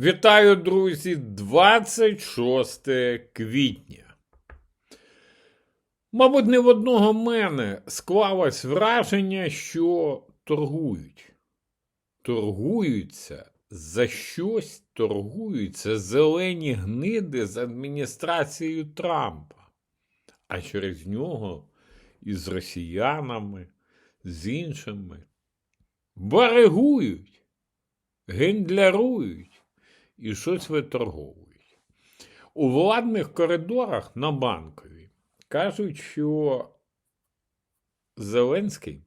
Вітаю, друзі, 26 квітня. Мабуть, не в одного мене склалось враження, що торгують. Торгуються за щось торгуються зелені гниди з адміністрацією Трампа, а через нього і з росіянами, з іншими. Баригують, гендлярують і щось виторговують. У владних коридорах на банковій кажуть, що Зеленський,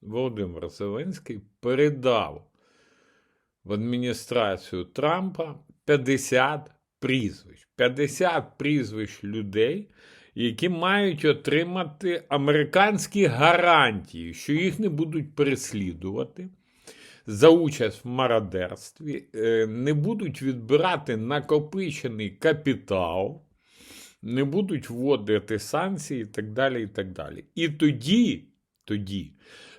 Володимир Зеленський передав в адміністрацію Трампа 50 прізвищ. 50 прізвищ людей, які мають отримати американські гарантії, що їх не будуть переслідувати за участь в мародерстві, е, не будуть відбирати накопичений капітал, не будуть вводити санкції і так далі. І так далі. І тоді, тоді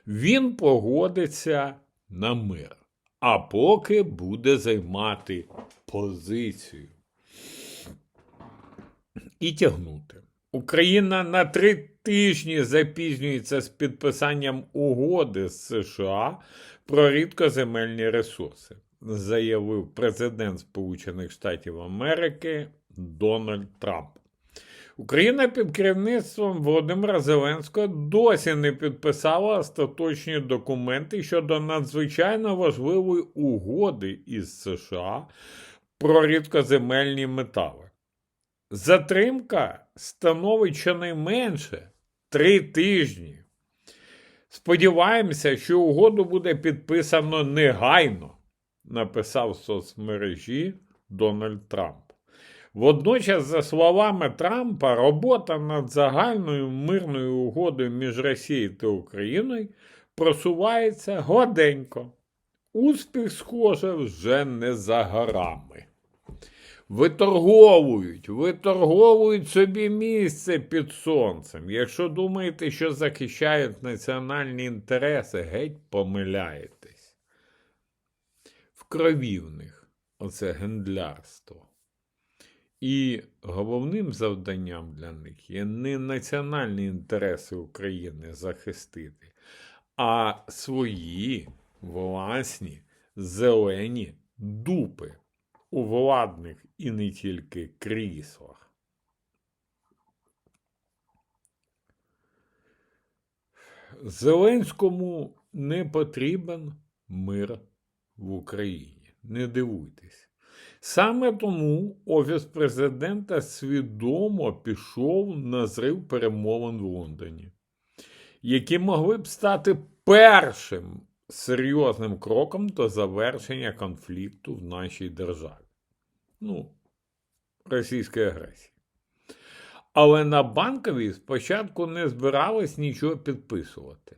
він погодиться на мир, а поки буде займати позицію і тягнути. Україна на три тижні запізнюється з підписанням угоди з США про рідкоземельні ресурси, заявив президент Сполучених Штатів Америки Дональд Трамп. Україна під керівництвом Володимира Зеленського досі не підписала остаточні документи щодо надзвичайно важливої угоди із США про рідкоземельні метали. Затримка становить щонайменше три тижні. Сподіваємося, що угоду буде підписано негайно, написав в соцмережі Дональд Трамп. Водночас, за словами Трампа, робота над загальною мирною угодою між Росією та Україною просувається гладенько. Успіх, схоже, вже не за горами. Виторговують, виторговують собі місце під сонцем. Якщо думаєте, що захищають національні інтереси, геть помиляєтесь. В крові в них оце гендлярство. І головним завданням для них є не національні інтереси України захистити, а свої власні зелені дупи у владних і не тільки кріслах. Зеленському не потрібен мир в Україні. Не дивуйтесь. Саме тому Офіс президента свідомо пішов на зрив перемовин в Лондоні, які могли б стати першим серйозним кроком до завершення конфлікту в нашій державі. Ну, російської агресії. Але на банковій спочатку не збирались нічого підписувати.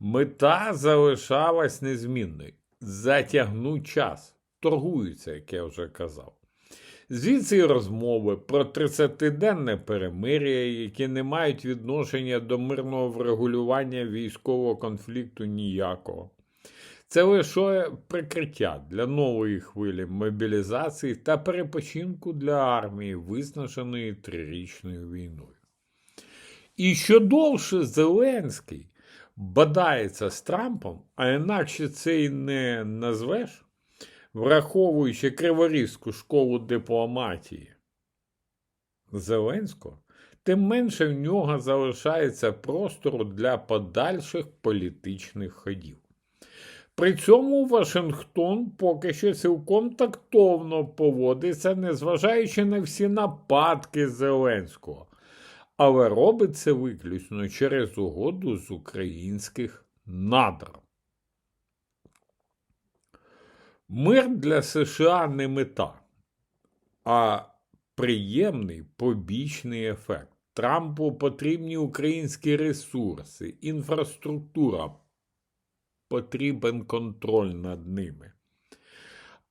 Мета залишалась незмінною затягнуть час. Торгуються, як я вже казав. Звідси розмови про 30-денне перемир'я, які не мають відношення до мирного врегулювання військового конфлікту ніякого. Це лише прикриття для нової хвилі мобілізації та перепочинку для армії, виснаженої трирічною війною. І що довше Зеленський бадається з Трампом, а інакше це й не назвеш, враховуючи криворізьку школу дипломатії Зеленського, тим менше в нього залишається простору для подальших політичних ходів. При цьому Вашингтон поки що цілком тактовно поводиться, незважаючи на всі нападки Зеленського, але робить це виключно через угоду з українських надр. Мир для США не мета, а приємний побічний ефект. Трампу потрібні українські ресурси, інфраструктура, потрібен контроль над ними.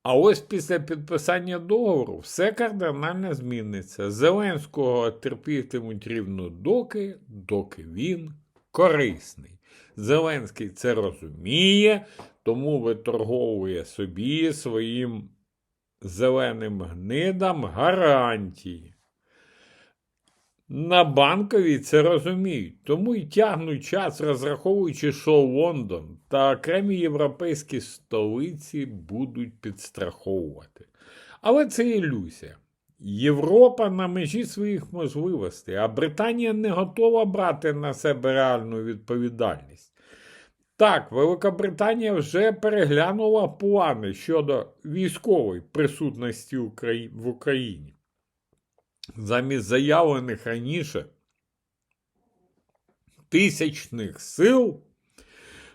А ось після підписання договору все кардинально зміниться. Зеленського терпітимуть рівно доки, доки він корисний. Зеленський це розуміє, тому виторговує собі своїм зеленим гнидам гарантії. На банковій це розуміють, тому й тягнуть час, розраховуючи, що Лондон та окремі європейські столиці будуть підстраховувати. Але це ілюзія. Європа на межі своїх можливостей, а Британія не готова брати на себе реальну відповідальність. Так, Великобританія вже переглянула плани щодо військової присутності в Україні. Замість заявлених раніше тисячних сил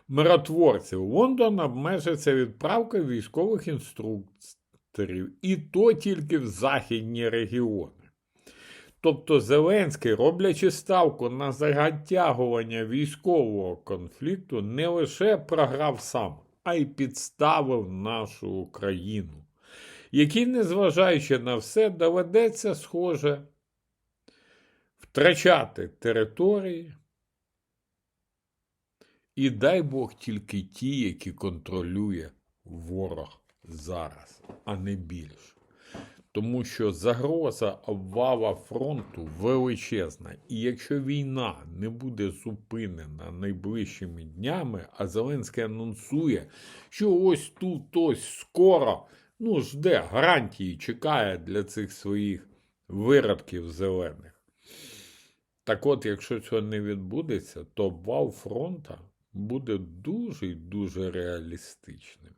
миротворців Лондон обмежиться відправкою військових інструкторів, і то тільки в західні регіони. Тобто Зеленський, роблячи ставку на затягування військового конфлікту, не лише програв сам, а й підставив нашу Україну, якій, незважаючи на все, доведеться, схоже, втрачати території. І дай Бог тільки ті, які контролює ворог зараз, а не більше тому що загроза обвала фронту величезна. І якщо війна не буде зупинена найближчими днями, а Зеленський анонсує, що ось тут ось скоро ну, жде гарантії, чекає для цих своїх виродків зелених. Так от, якщо цього не відбудеться, то обвал фронта буде дуже і дуже реалістичним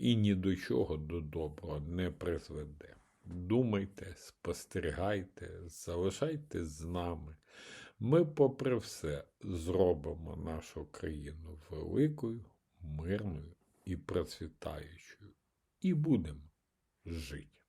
і ні до чого до доброго не призведе. Думайте, спостерігайте, залишайте з нами. Ми, попри все, зробимо нашу країну великою, мирною і процвітаючою, і будемо жити.